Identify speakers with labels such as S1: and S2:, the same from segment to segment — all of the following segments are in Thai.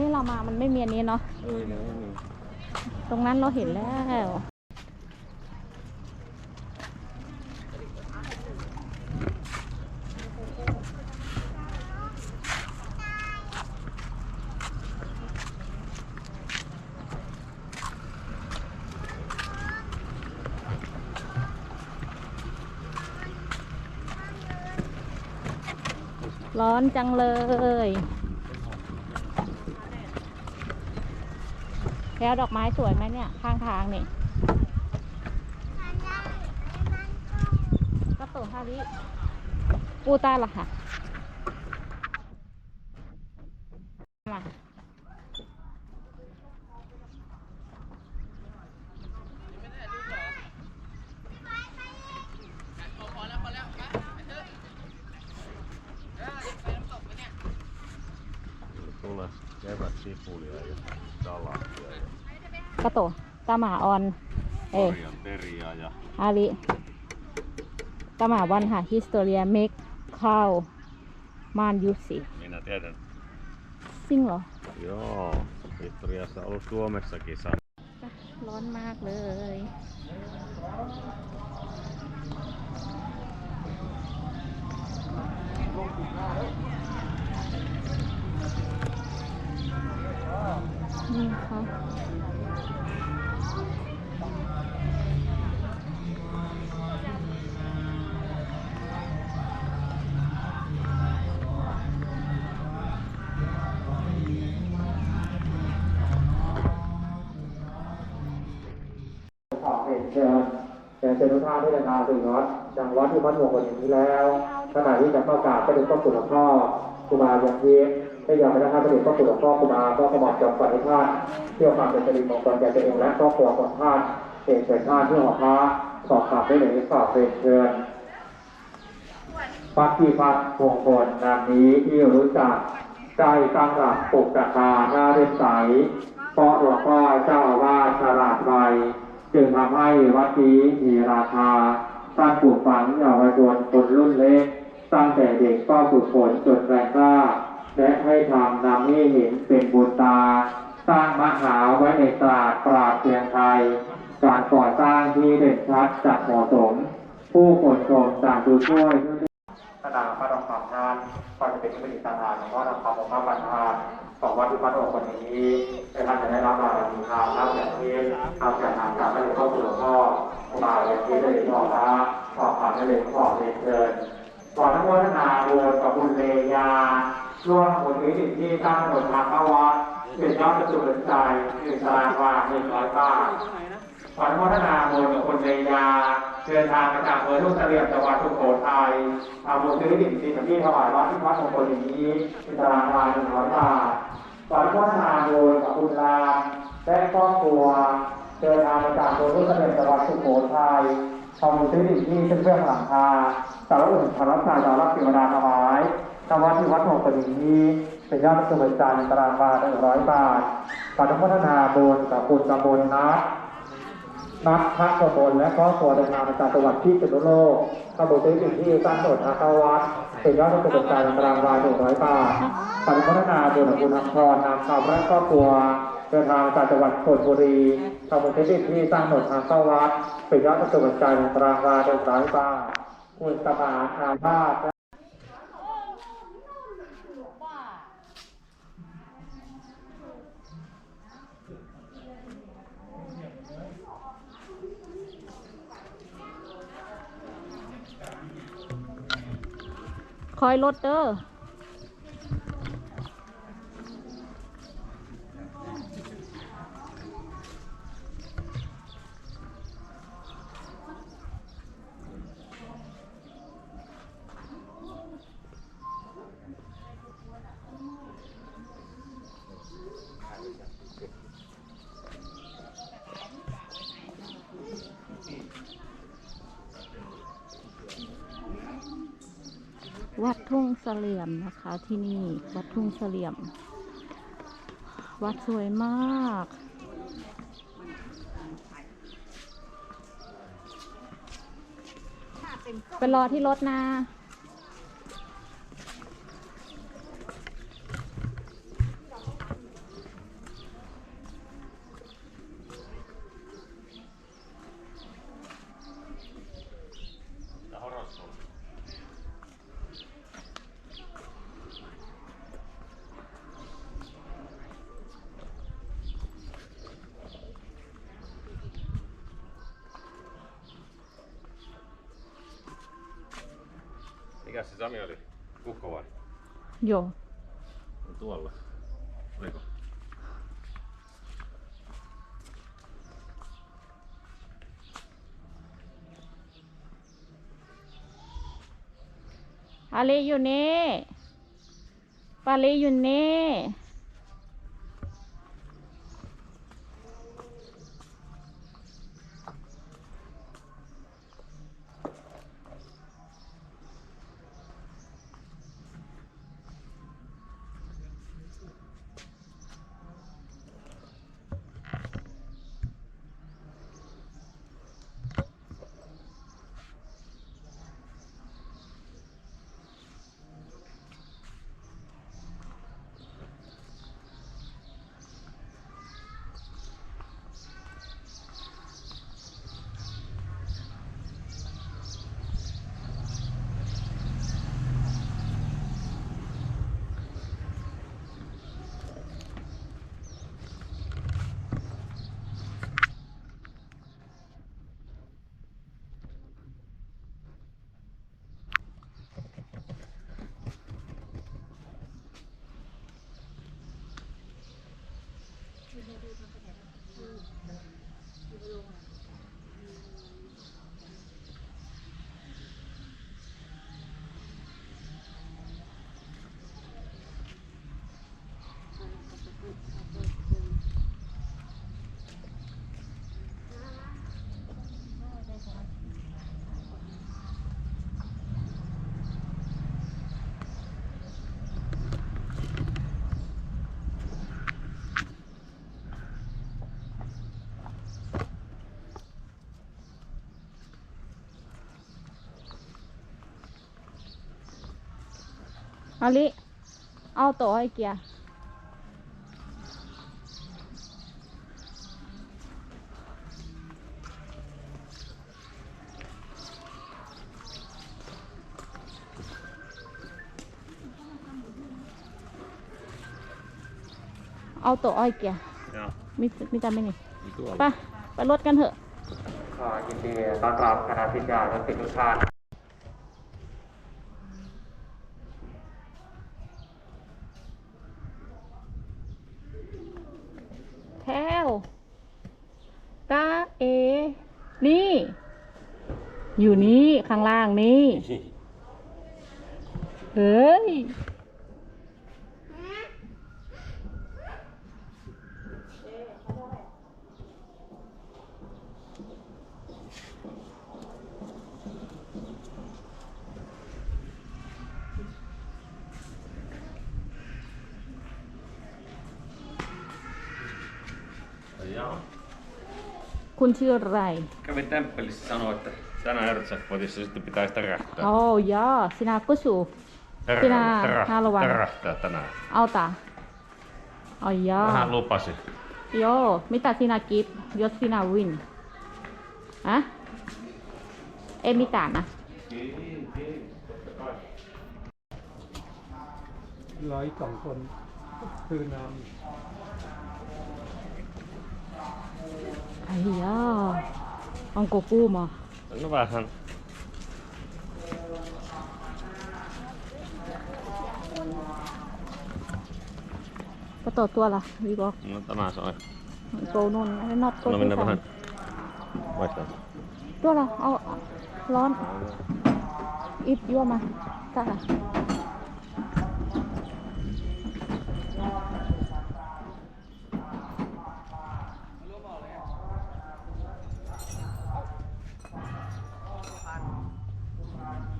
S1: ที่เรา
S2: มามันไม่มีอันนี้เนาะตรงนั้นเราเห็นแล้วร้อนจังเลย แล้วดอกไม้สวยไหมเนี่ย ข้างทางนี่ก็ตัวฮาริปูต้าล่ะค่ะมา
S3: Tulla kevät sipulia ja salaattia ja
S2: ก็ตัวตาหน เอ้ย
S3: Orjan teriä ja
S2: อาริตาหมาวันค่ะฮิสโตเรียเมกข้าวมานยุสิ
S3: minä tiedän.
S2: ซิ่งเหรอ
S3: Joo, historiassa ollut Suomessakin sama.
S2: ร้อนมากเลย นี่ค่ะ
S4: ขอเป็นเชิญเชิญเชิญทุกท่านที่เดินทางถึงวัดจังวัดที่วัดหลวงวันนี้แล้วขณะที่จะเข้ากราบพระเดชพระคุณหลวงพ่อ ครูบาอย่างที่ได้ยอมไปนะครับพระเดชพระคุณหลวงพ่อครูบาก็กระบอกจอมฝันให้ท่านเที่ยวความเป็นสิริมงคลแก่ตัวเองและครอบครัวของท่านเอกเชิญท่านที่หอพระสอบถามได้เลยสอบเป็นเชิญพักที่พักมงคลนามนี้ที่รู้จักใจตั้งหลักปลุกตะคาหน้าเรียบใสเพราะหลวงพ่อเจ้าอาวาสฉลาดไวจึงทำให้วัดนี้มีราคาสร้างปลูกฝังเยาวชนคนรุ่นเล็ก ตั้งแต่เด็กก็ฝึกฝนจนแรงกล้า และให้ทำนำให้เห็นเป็นบุญตา สร้างมหาไว้ในตราดปราดเพียงไทย การก่อสร้างที่เด่นชัดจัดเหมาะสม ผู้คนชมต่างดูช่วยด้วยขนาดพระดองคำนั้นก็จะเป็นที่ประดิษฐานของพระดองคำของพระบรรทานของวัดที่พระองค์คนนี้ในท่านจะได้รับบารมีทางรับอย่างที่ทำจากทางจากพระเดชพระคุณหลวงพ่อมาอย่างที่ได้ขอพระขอผ่านได้เลยขอเรียนเชิญ ขอทั้งวัฒนาโบสถ์กับบุญเลยาช่วงบทวิสิตที่ตั้งถนนทางเข้าวัดเป็นยอดประจุใจหนึ่งตารางวาหนึ่งร้อยบาทขวัญพัฒนาบุญกับคนเรยาเดินทางมาจากอำเภอทุ่งเสลี่ยมจังหวัดสุโขทัยทำบุญซื้อดิ่งสิ่งที่ถวายวัดที่วัดมงคลอย่างนี้เป็นตารางวาหนึ่งร้อยบาทขวัญพัฒนาบุญกับคุณรามและครอบครัวเดินทางมาจากอำเภอทุ่งเสลี่ยมจังหวัดสุโขทัย ทำบุญซื้อดิ่งที่เชื่อมหลังคาสารอุ่นพระรัตนาจารับเทวดาถวายทำวัดที่วัดมงคลอย่างนี้เป็นยอดประจุจันทร์ตารางวาหนึ่งร้อยบาทขวัญพัฒนาบุญกับคุณตำบลนัดนักพระกบลและครอบครัวเดินทางมาจากจังหวัดที่จุดโลกขบุตรสิ่งที่สร้างโสถ์อาคาวัดเป็นยอดประสบการณ์ตารางวาหนึ่งร้อยบาทปฏิพัฒนาบุญบุญอัมพรนำคำและครอบครัวเดินทางมาจากจังหวัดชลบุรี ขบุตรสิ่งที่สร้างโบสถ์อาคาวัดเป็นยอดประสบการณ์ตรางวาหนึ่งร้าคุณสมานอาภาพ
S2: คอยรถเด้อ วัดทุ่งเสลี่ยมนะคะ ที่นี่วัดทุ่งเสลี่ยม วัดสวยมาก
S1: เป็นก็
S2: ไปรอที่รถนะ
S3: Mikä se Sami oli? Kukko vai?
S2: โย
S3: On tuolla. Oliko?
S2: อาลีอยู่นี่ปาลีอยู่นี่ อาลีเอาโต๊ะไอ้เกียร์เอาโต๊ะไอ้เกียร์
S3: Joo.
S2: มีมีจำไหมนี่
S3: Niin tuolla.
S2: ไปไปรถกันเถอะ
S4: ขอยินดีต้อนรับคณะสิทธิ์เก่าและศิษย์ทุกท่าน
S2: แถวตาเอ นี่ อยู่นี่ ข้างล่างนี่ เฮ้ย
S3: Joo.
S2: คุณชื่ออะไร
S3: Kävin temppelissä sanoa, että tänään Earthjackpotissa sitten pitäisi tärähtää.
S2: โอ้ยอสินากุสู
S3: Terä-
S2: Sinä
S3: terä-
S2: haluan.
S3: Tärähtää tänään.
S2: เอาตาเอายอ
S3: Vähän lupasi.
S2: โยมิตาสินากิฟยศสินาวินอะเอมิตานะ
S5: ร้อยสองคน คือน้
S2: ไอ้ อังโกกูมา
S3: No vähän.
S2: ก็ต่อตัวละวีบอก
S3: No tämä se on.
S2: โกนุ่นไอ้น็อตโก
S3: No mennään vähän. Vaihtaa.
S2: ตัวละเอาร้อนอิบยั่วมาตาละ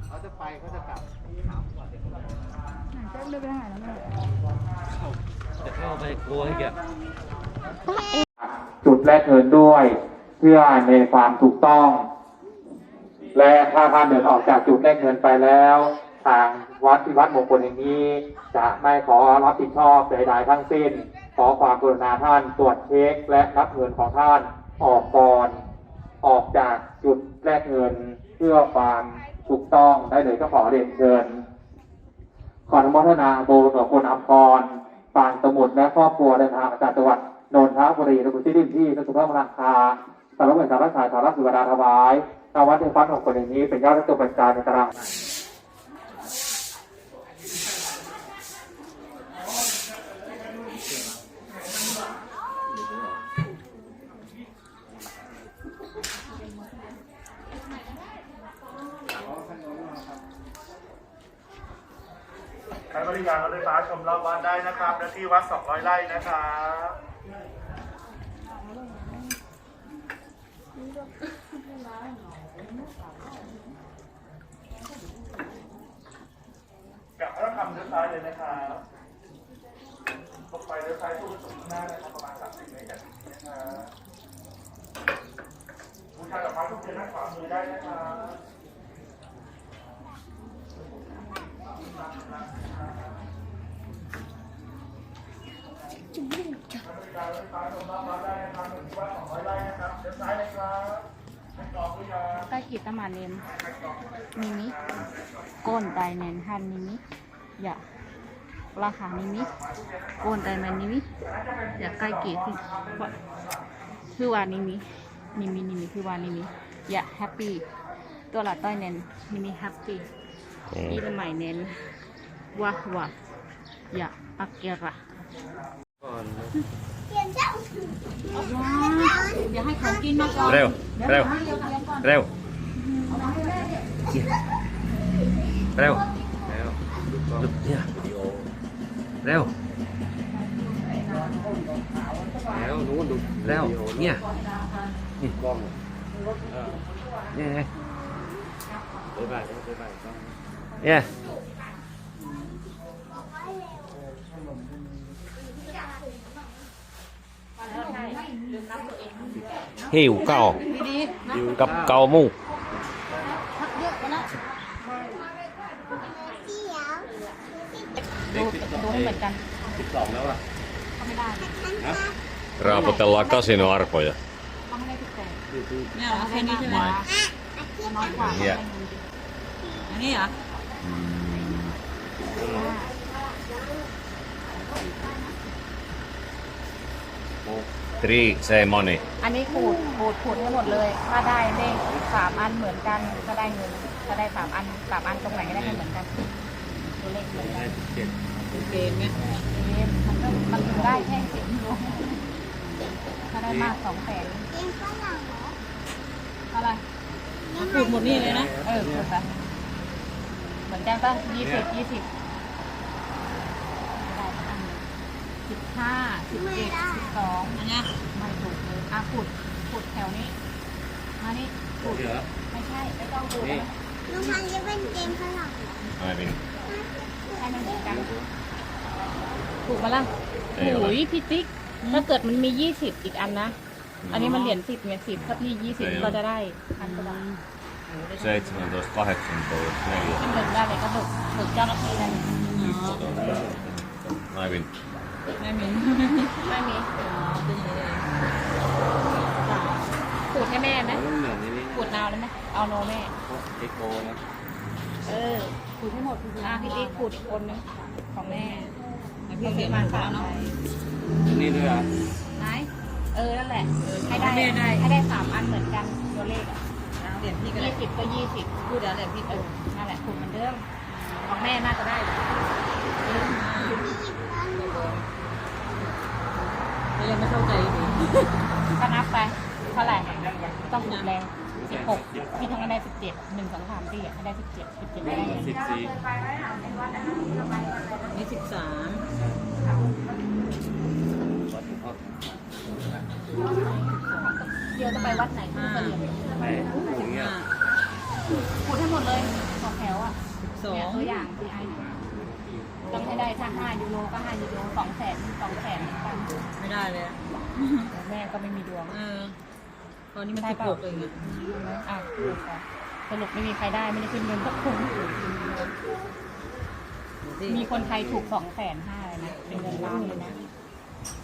S5: เขาจะไปเขาจะกลับ จะเข้าไปกลัวอีกอะ
S4: จุดและเทินด้วยเพื่อในความถูกต้อง และถ้าท่านเดินออกจากจุดแลกเงินไปแล้ว ทางวัดที่วัดมงคลแห่งนี้ จะไม่ขอรับผิดชอบใดๆทั้งสิ้น ขอความกรุณาท่านตรวจเช็คและรับเงินของท่านออกก่อนออกจากจุดแลกเงินเพื่อความถูกต้องได้เลยก็ขอเรียนเชิญ ขออนุโมทนาบุญกับคุณอัมพรปางสมุทรและครอบครัวเดินทางมาจากจังหวัดนนทบุรีและกุชิรินที่สุภาพรังคาสารวัตรสารวัตรสายสารวัตรสุวรรณถวายทาวัดเทพันของคนอย่างนี้เป็นยอดและตัวบัญจาในตาราง
S6: ใช้บริการรถไฟฟ้าชมรอบวัด ได้นะครับและที่วัด 200 ไร่นะครับกับพระธรรมเลี้ยวซ้ายเลยนะครับตรงไปเลี้ยวซ้ายตู้สุดข้างหน้านะครับประมาณ30เมตรจากนี้นะครับบูชาดอกไม้ทุกเทียนด้านขวามือได้นะครับ
S2: ใกล้กีตมาเนมนิมิโกนไตเนนฮันนิมิอย่าราคานิมิโกนไตแมนนิมิอย่าใกล้กีคือคือวานิมินิมินิมิคือวานิมิอย่าแฮปปี้ตัวละต้อยเนนนิมิแฮปปี้อีละใหม่เนนวะวะอย่าอักเกระ อย่าให้ของกินมาก่อน
S3: เร็ว เร็ว เร็ว เร็วเนี่ยเร็ว
S5: แล้วนู้นดู
S3: เร็ว เนี่ย
S5: นี่กล้อง
S3: เนี่ยไง
S5: บ๊ายบายบ๊ายบายกล้อง
S3: เนี่ย หิวเก่ากับเกาหมู
S2: ดูดูให้เหมือนกัน
S5: สิบสองแล้วอะ
S2: เขาไม่ได้
S3: Raapotellaan kasinoarpoja.
S2: เขาไม่ได้ทุกแต่
S1: เนี่ยเหรอแค่นี้ใช่ไหม
S2: น้อยกว่า
S3: เนี่ย
S1: อันนี้เหรอ
S3: Three, say money.
S2: อันนี้ขูดขูดขูดให้หมดเลย ถ้าได้เลขสามอันเหมือนกันก็ได้เงินถ้าได้สามอันสามอันตรงไหนก็ได้ให้เหมือนกันตัวเลขเหมือนกัน
S5: เจ็ด
S1: เกณฑ์ไง
S2: เกมมันก็มันถึงได้แค่สิบดวงถ้าได้มากสองแสน
S1: อะไรขูดหมดนี่เลยนะ
S2: เออขูดไปเหมือนกันป่ะยี่สิบยี่สิบได้อัน สิบห้าสิบเจ็ดสิบสอง
S1: อันเนี้ย
S2: ไม่ถูกเลยอะขุดขุดแถวนี้มานี่ขุด
S5: เหรอ
S2: ไม่ใช่ไม่ต้องขุด
S5: นี่
S7: ลุงพันธุ์จะเป็นเกมฝรั่ง
S3: I mean,
S2: ให้มันเหมือนกันถูกมาละ
S3: เอ้ย
S2: โอ้ยพี่ติ๊กถ้าเกิดมันมียี่สิบอีกอันนะ อันนี้มันเหรียญสิบเนี่ยสิบถ้าพี่ยี่สิบ
S3: เอ้ย
S2: ก็จะได้พันกว่าบาท
S3: 17, 18, 4.
S2: ขึ้นเงินได้เลยก็เบิกเบิกเจ้าหน้าที่นั่น
S3: I mean,
S1: ไม่มี
S2: ไม่มี
S1: อ๋อเป็นอย่างนี้เลย
S2: ขูดให้แม่ไหม
S5: แล้วมันเหมือนในนี้
S2: ขูดนาวเลยไหมเอาโนแม่
S5: เอ็กโกนะ
S2: เออขูดให้หมดอะพี่ติ๊กขูดอีกคนนึงของแม่
S1: แล้วพี่เสียมาขาวเนาะ
S5: นี่ด้วยอะ
S2: ไหนเออนั่นแหละให้ได้
S1: แม่ได้
S2: ให้ได้สามอันเหมือนกันตัวเลขอะ
S1: เหรียญพี่ก็ได้
S2: ยี่สิบก็ยี่สิบ
S1: พูดแล้วเหรียญพี่
S2: เอ
S1: ก็
S2: อนั่นแหละถูกเหมือนเดิมของแม่น่าจะได้แหละ
S1: เรา ยังไม่เข้าใจเลย
S2: ก็นับไปเท่าไหร่ต้องถูแรงสิบหกพี่ทั้งนั้นได้สิบเจ็ดหนึ่งสองสามสี่ให้ได้สิบเจ็ดสิบเจ็ดได้
S5: สิบสี่
S1: นี่สิบสาม
S2: เดี๋ยวจะไปวัดไหนที่เฉลี่ย
S5: แม่อย่างเงี้ย
S1: ห้า
S2: ขูดให้หมดเลยสองแถวอะ
S1: สิบสอง
S2: ตัวอย่างที่ไอ้ต้องให้ได้ถ้าห้ายูโรก็ห้ายูโรสองแสนสองแสน
S1: ไม่ได้เลย
S2: แม่ก็ไม่มีดวง
S1: เออ ตอนนี้มันสิบหกเองอะ
S2: อะดูก่อนสรุปไม่มีใครได้ไม่ได้ขึ้นเงินสักคนมีคนไทยถูกสองแสนห้าเลยนะ เป็นเงินล้านเลยนะ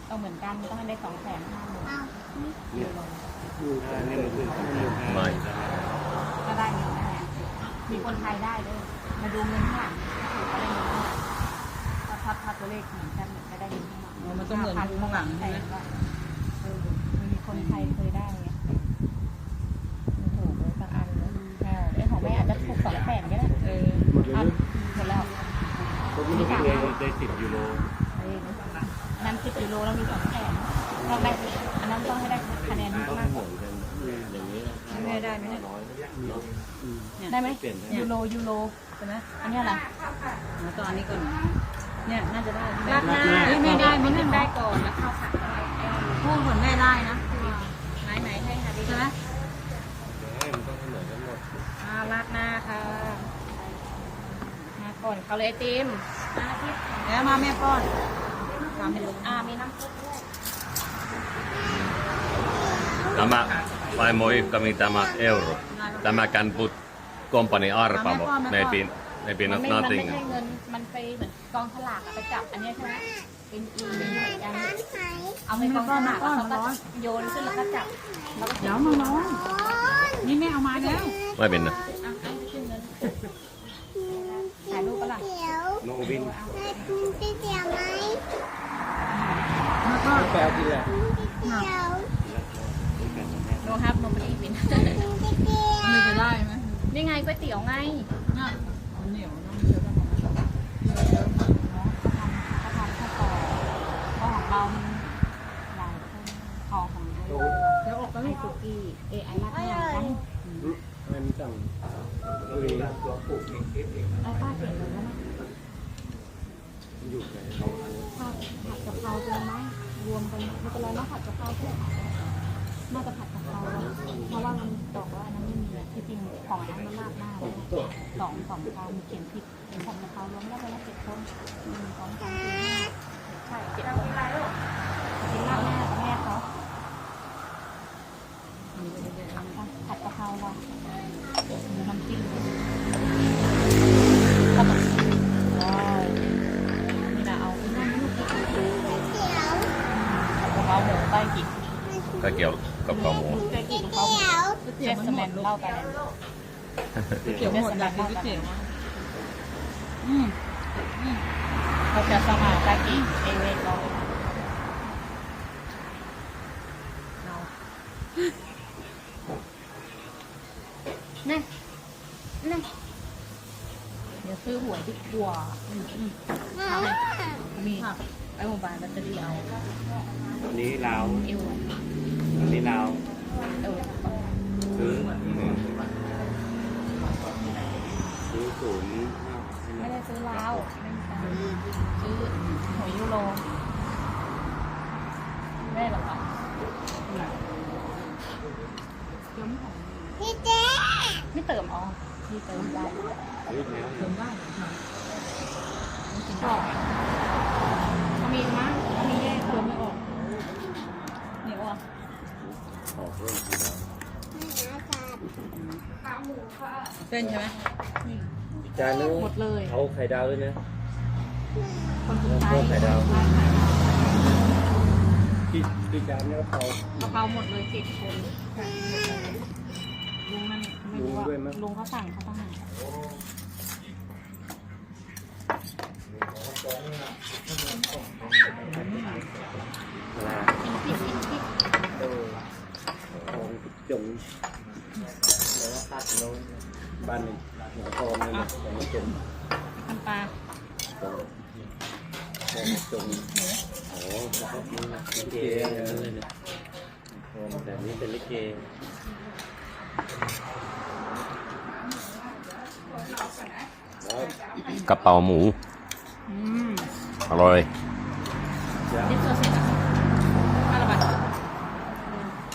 S2: ต้องเหมือนกันต้องให้ได้สองแสนห้าหมื่น
S7: เอา
S5: อันนี้มันคือข้อมูล
S3: ไม่
S2: ก็ได้เงินนะมีคนไทยได้ด้วยมาดูเงินข้างหลังถูกก็ได้เงินข้างหลังถ้าถ้าถ้าตัวเลขเหมือนกันก็ได้เงินข้างหลัง
S1: อ๋อ มันต้องเหมือนข้างหลังใช่ไหม
S2: เออมีคนไทยเคยได้ไง
S1: โอ้โหสักอันเลย
S2: เออไอ้ของแม่อาจจะถูกสองแสนก็ได้
S1: เออ
S2: อะหมดแล้ว
S5: มีสามได้สิบยูโร
S2: อันนั้นสิบกิโลแล้วมีสองแสนต้องได้อันนั้นต้องให้ได้คะแนน
S5: ต้อง
S2: มาก
S5: เหมือนกันอย่างนี้
S1: แม่ได้ไหมเนี่ย
S5: น้อย
S2: ได้ไหม
S5: เปลี่ยนได้
S2: ยูโรยูโร
S1: ใช่ไหม
S2: อันเนี้ยล่ะ
S1: แล้วต่ออันนี้ก่อน เนี่ยน่าจะได้
S2: ราดหน้า
S1: เฮ้ยแม่ได้ไหมเนี่ย
S2: ได้ก่อนแล้วข้าวผัดได้
S1: พูดเหมือนแม่ได้นะ
S2: ไหนไหนให้ค่ะ
S1: ใช่ไหม
S5: มันต้องเหมือนกันหมด
S2: อ่าราดหน้าค่ะมาก่อนเขาเลยไอติมอาทิตย์
S1: แล้วมาแม่ป้อนตามให้ลูก
S2: อ่ามีน้ำซุปด้วย
S3: Tämä vaimo Ivkami, tämä euro. Tämä can put company Arpavo. Maybe, maybe
S2: มัน
S3: not
S2: ไม่มันไม่
S3: nothing.
S2: ใช่เงิน มันไปเหมือนกองฉลากอะไปจับอันเนี้ยใช่ไหมเป็นอีเหมือนกัน
S7: น้ำใส
S2: เอาไปกองฉลากแล้วเขาก็โยนขึ้นแล้วก็จับแล้วก็
S1: เดี๋ยวน้องๆนี่แม่เอามาแล้ว
S3: Vai Minna.
S2: อะให้ขึ้นเงินถ่ายรูปปะล่ะ
S7: เดี๋ยว
S5: โนวิน
S7: แม่กินก๋วยเตี๋ยวไหม
S1: แล้วก็
S5: แปลกินแหละ
S7: ก๋วยเตี๋ยว
S2: โนฮับโนบรีบิน
S7: กินก๋วยเตี๋ยว
S1: มือจะได้ไหม
S2: นี่ไงก๋วยเตี๋ยวไง
S1: น่ะมันเหนียวน้ำเยอะแล้ว ของเรา
S2: เขาทำข้าวต่อเพราะของเรามันหลายคนของของเรา
S1: เดี๋ยวออกกัน
S2: ไอ
S1: ลูก
S2: ซุกี้เอไอรัดหน้ากัน
S5: มันสั่งลุย
S2: ไอ้ป้าเปลี่ยนเลยแล้วนะ
S5: อยู่ไหน
S2: ผัดผัดกะเพราเป็นไหมรวมกันไม่เป็นไรนะผัดกะเพราเพื่อน่าจะผัดกะเพราเพราะว่ามันบอกว่าอันนั้นไม่มีที่จริงของอันนั้นมันราดหน้าเลย องสองคำเขียนผิดเป็นของกะเพรารวมแล้วไปแล้วเจ็ดคนหนึ่งสองสามสี่ห้าใช่เจ็ดคนกินราดหน้ากับแม่เขาผัดกะเพราว่ะน้ำจิ้มแล้วก็ว้าวนี่นะเอานั่นลูกกะเพ
S7: ก๋วยเตี๋ยว
S2: ราหมูใต้กี่
S3: Kaikki on kappaa muu.
S2: ใต้กี่กะเพราหมู
S1: เตี๋ยวมันหมดลูก
S2: เล่ากัน
S1: เตี๋ยวหมดอยากกินก๋วยเตี๋ยว
S2: อืมอืมเราจะสมัครใต้กี่เอเวกเราเรานี่นี่เดี๋ยวซื้อหวยดีกว่าอืมอืมเอาไหมมีไอ้โมบายแบตเตอรี่เอา
S5: อันนี้ลาว
S2: เอว
S5: อันนี้ลาว
S2: เอว
S5: ซื้อซื้อศูนย์ห้า
S2: ไม่ได้ซื้อ ลาวไม่มีตังค์ซื้อหวยยูโรไม่ได้หรอกค่ะ
S7: พี่เจ๊
S2: ไม่เติมอ๋อพี่เติมได้
S5: ซื้อแล้ว
S1: เติมได้
S2: ชอบเขามีมั้ยเขามีแยก
S1: เติมไม่ออก
S2: เหนียวอะ
S5: ขอเพิ่มทีละ
S1: เส้นใช่ไหม
S5: จานนึง
S2: หมดเลย
S5: เอาไข่ดาวด้วยนะ
S2: คนสุดท้าย
S5: ไข่ดาวกี่กี่จานเนี่ยเขา
S2: กะเพราหมดเลยเจ็ดคนลุงนั่นไม่รู้ว่าลุงเขาสั่งเขาต้องสั่ง
S5: อะไร
S2: กินพริกกินพริก
S5: เออของจงแล้วก็ตัดโน้นบ้านหนึ่ง หนึ่งทองเลยนะของจง
S2: น้ำปลา
S5: ของของจงโอ้แบบนี้นะลิเกเลยนะแบบนี้เป็นลิเก
S3: Kappaa muu.
S2: อืม
S3: Aloi.
S2: เด็ดตัวเสร็จอะห้าละบาท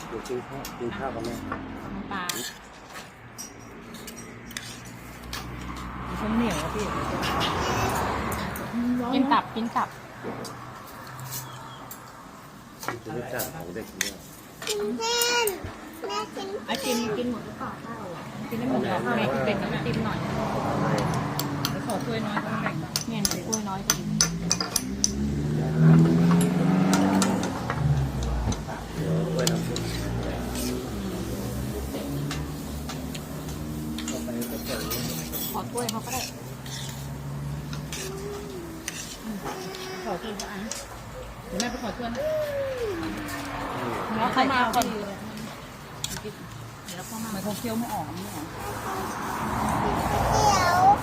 S5: เดี๋ยวกินข้าวกินข้าวกับแม่
S2: น้ำปลา
S1: มันเหนียวอะพี่
S2: กินตับกินตับ
S5: จะรู้จักของเด็กเนี่ย
S7: กินเส้น
S1: แม่กิน
S2: ไอติมกินหมดหรือเปล่ากินได้หมดเลยแม่กินเป็นกับไอติมหน่อยเดี๋ยวขอถ้วยน้อยต้องแบ่งเนี่ยหนูถ้วยน้อยจริง
S5: เดี๋ยวด้วยน้ำซุป
S2: ข อถ้วยเขาก็ได้ขอถ้วยสักอันเดี๋ยวแม่ไปขอถ้วยนะแล้วเข้ามาก่อนเดี๋ยวเข้ามามันคงเคี้ยวไม่ออกไม่ออก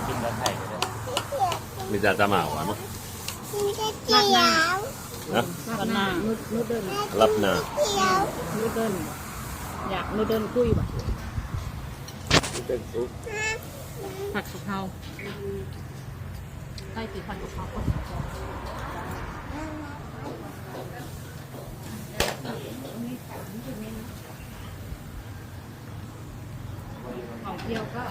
S5: กินแล้วไข่ก็ได้
S3: Mitä tämä on?
S1: กินเจียว
S3: Hä?
S2: กันหน้านูนูเดิล
S3: Lapnaa.
S1: เจียว
S2: นูเดิลอยากนูเดิลคุยบ่ะ
S5: เป็นซุป
S2: ผัดกะเพราใช่ตีผัดกะเพราของเที่ยวก็